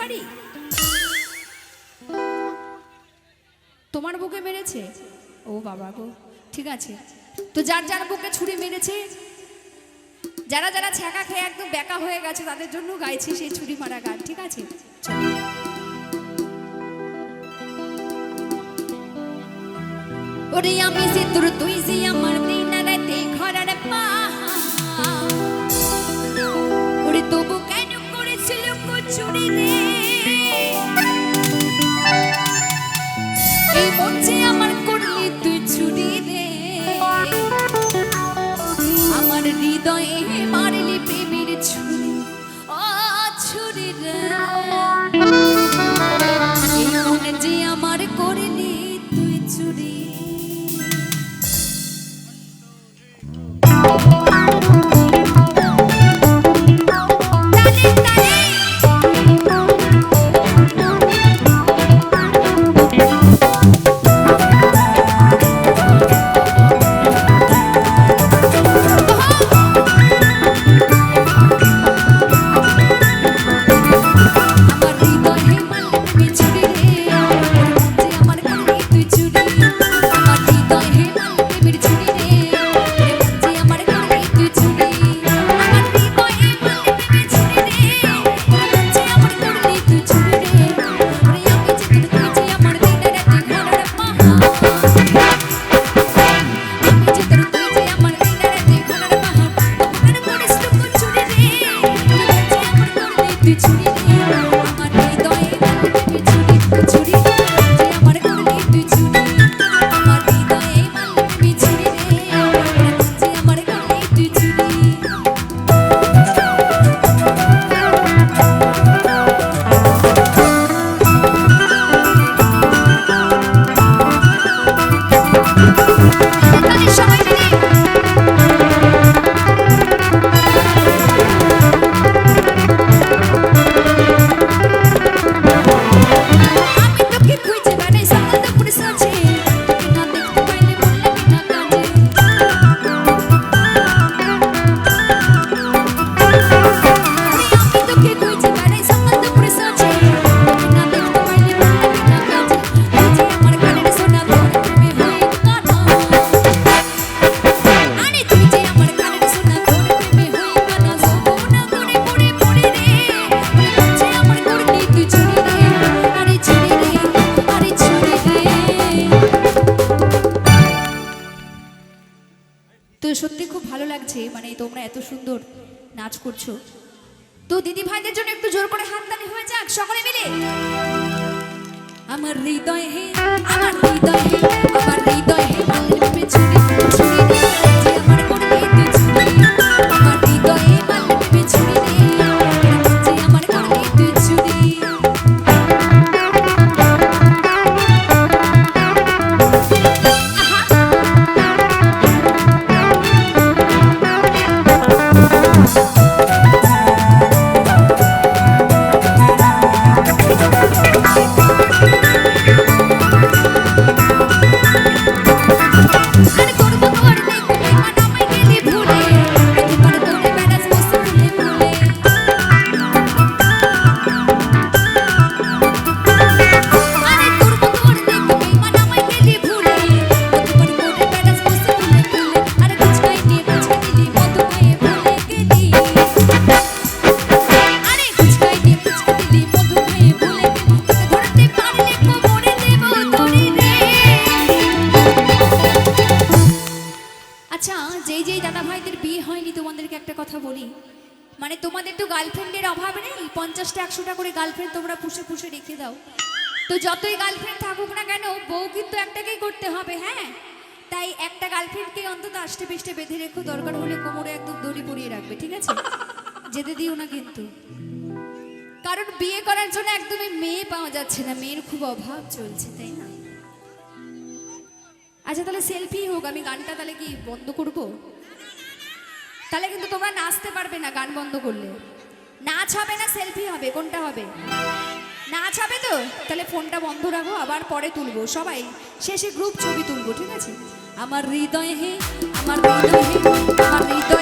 পারি? তোমার বুকে মেরেছে? ও বাবা গো, ঠিক আছে। তো যার যার বুকে ছুরি মেরেছে, যারা যারা ছ্যাঁকা খেয়ে একদম বেকা হয়ে গেছে, তাদের জন্য গাইছি সেই ছুরি মারা গান, ঠিক আছে। ওরে আমি যে তোর তুই যে আমার দিন রাতে ঘরের পা। ওরে তবু কেন করেছিল কচুরি রে? আমার হৃদয়ে মারলি প্রেমের ছুরি। ও ছুরি রে। তো সত্যি খুব ভালো লাগছে মানে তোমরা এত সুন্দর নাচ করছ। তো দিদি ভাইদের জন্য একটু জোর করে হাততালি হয়ে যাক, সকলে মিলে। আমার হৃদয় হে একটা কথা বলি। মানে তোমাদের তো গার্লফ্রেন্ডের অভাব নেই? পঞ্চাশটা, একশোটা করে গার্লফ্রেন্ড তোমরা পুষে পুষে রেখে দাও। তো যতই গার্লফ্রেন্ড থাকুক না কেন, বউ কিন্তু একটাকেই করতে হবে হ্যাঁ? তাই একটা গার্লফ্রেন্ডকে অন্তত আষ্টে পিষ্টে বেঁধে রেখো। দরকার হলে কোমরে একদম দড়ি পরিয়ে রাখবে, ঠিক আছে? যেতে দিও না কিন্তু। কারণ বিয়ে করার জন্য একদমই মেয়ে পাওয়া যাচ্ছে না। মেয়ের খুব অভাব চলছে, তাই না? আচ্ছা তাহলে সেলফি হোক, আমি গানটা তাহলে কি বন্ধ করব? তাহলে কিন্তু তোমরা নাচতে পারবে না গান বন্ধ করলে। নাচ হবে না সেলফি হবে, কোনটা হবে? নাচ হবে তো? তাহলে ফোনটা বন্ধ রাখো, আবার পরে তুলবো। সবাই শেষে গ্রুপ ছবি তুলবো, ঠিক আছে? আমার হৃদয় হে, আমার হৃদয় হে, আমার হৃদয়